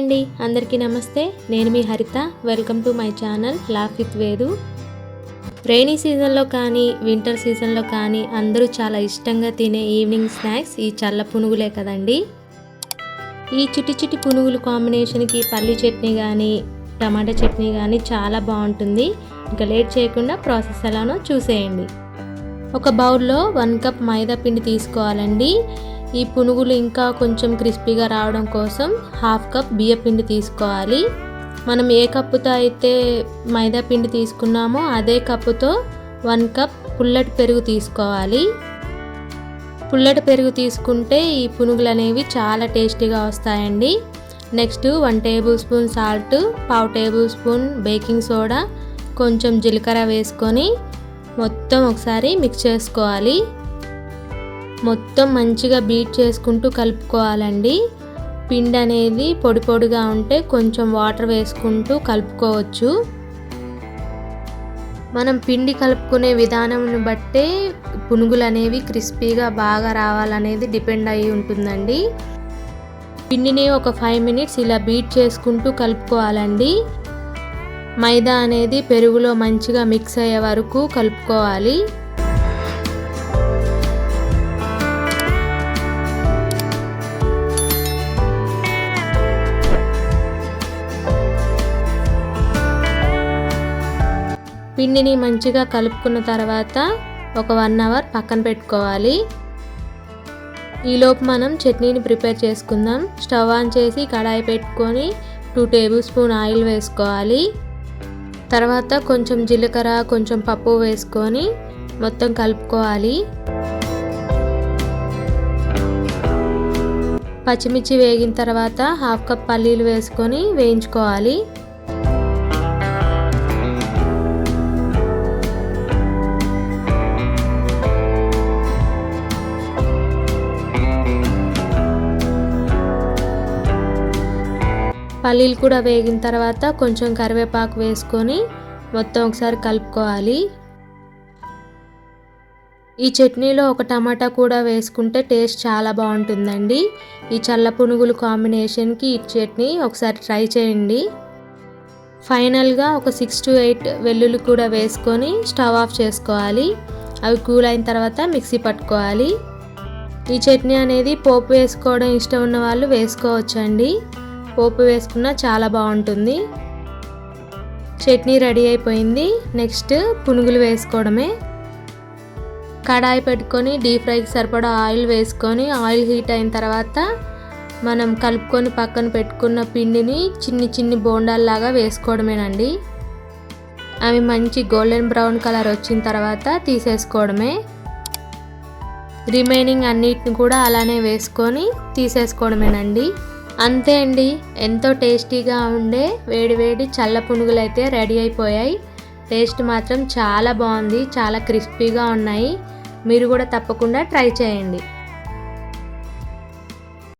అండి. అందరికీ నమస్తే. నేను మీ Haritha. Welcome to my channel laugh with Vedu rainy సీజన్లో కానీ వింటర్ సీజన్లో కానీ అందరూ చాలా ఇష్టంగా తినే ఈవినింగ్ స్నాక్స్ ఈ చల్ల పునుగులే కదండి. ఈ చిటి చిటి పునుగులు కాంబినేషన్కి పల్లి చట్నీ కానీ టమాటా చట్నీ కానీ చాలా బాగుంటుంది. ఇంకా లేట్ చేయకుండా ప్రాసెస్ ఎలానో చూసేయండి. ఒక బౌల్లో వన్ కప్ మైదా పిండి తీసుకోవాలండి. ఈ పునుగులు ఇంకా కొంచెం క్రిస్పీగా రావడం కోసం హాఫ్ కప్ బియ్య పిండి తీసుకోవాలి. మనం ఏ కప్పుతో అయితే మైదా పిండి తీసుకున్నామో అదే కప్పుతో వన్ కప్ పుల్లటి పెరుగు తీసుకోవాలి. పుల్లటి పెరుగు తీసుకుంటే ఈ పునుగులు అనేవి చాలా టేస్టీగా వస్తాయండి. Next one table spoon salt పావు టేబుల్ స్పూన్ బేకింగ్ సోడా కొంచెం జీలకర్ర వేసుకొని మొత్తం ఒకసారి మిక్స్ చేసుకోవాలి. మొత్తం మంచిగా బీట్ చేసుకుంటూ కలుపుకోవాలండి. పిండి అనేది పొడి పొడిగా ఉంటే కొంచెం వాటర్ వేసుకుంటూ కలుపుకోవచ్చు. మనం పిండి కలుపుకునే విధానంను బట్టే పునుగులు అనేవి క్రిస్పీగా బాగా రావాలనేది డిపెండ్ అయి ఉంటుందండి. పిండిని ఒక ఫైవ్ మినిట్స్ ఇలా బీట్ చేసుకుంటూ కలుపుకోవాలండి. మైదా అనేది పెరుగులో మంచిగా మిక్స్ అయ్యే వరకు కలుపుకోవాలి. పిండిని మంచిగా కలుపుకున్న తర్వాత ఒక వన్ అవర్ పక్కన పెట్టుకోవాలి. ఈలోపు మనం చట్నీని ప్రిపేర్ చేసుకుందాం. స్టవ్ ఆన్ చేసి కడాయి పెట్టుకొని టూ టేబుల్ స్పూన్ ఆయిల్ వేసుకోవాలి. తర్వాత కొంచెం జీలకర్ర కొంచెం పప్పు వేసుకొని మొత్తం కలుపుకోవాలి. పచ్చిమిర్చి వేగిన తర్వాత హాఫ్ కప్ పల్లీలు వేసుకొని వేయించుకోవాలి. పల్లీలు కూడా వేగిన తర్వాత కొంచెం కరివేపాకు వేసుకొని మొత్తం ఒకసారి కలుపుకోవాలి. ఈ చట్నీలో ఒక టమాటా కూడా వేసుకుంటే టేస్ట్ చాలా బాగుంటుందండి. ఈ చల్ల పునుగులు కాంబినేషన్కి ఈ చట్నీ ఒకసారి ట్రై చేయండి. ఫైనల్గా ఒక సిక్స్ టు ఎయిట్ వెల్లుల్లి కూడా వేసుకొని స్టవ్ ఆఫ్ చేసుకోవాలి. అవి కూల్ అయిన తర్వాత మిక్సీ పట్టుకోవాలి. ఈ చట్నీ అనేది పోపు వేసుకోవడం ఇష్టం ఉన్న వాళ్ళు వేసుకోవచ్చండి. పోపు వేసుకున్న చాలా బాగుంటుంది. చట్నీ రెడీ అయిపోయింది. నెక్స్ట్ పునుగులు వేసుకోవడమే. కడాయి పెట్టుకొని డీప్ ఫ్రైకి సరిపడా ఆయిల్ వేసుకొని ఆయిల్ హీట్ అయిన తర్వాత మనం కలుపుకొని పక్కన పెట్టుకున్న పిండిని చిన్ని చిన్ని బోండాల్లాగా వేసుకోవడమేనండి. అవి మంచి గోల్డెన్ బ్రౌన్ కలర్ వచ్చిన తర్వాత తీసేసుకోవడమే. రిమైనింగ్ అన్నిటిని కూడా అలానే వేసుకొని తీసేసుకోవడమేనండి. అంతే అండి. ఎంతో టేస్టీగా ఉండే వేడివేడి చల్ల పునుగులు అయితే రెడీ అయిపోయాయి. టేస్ట్ మాత్రం చాలా బాగుంది చాలా క్రిస్పీగా ఉన్నాయి. మీరు కూడా తప్పకుండా ట్రై చేయండి.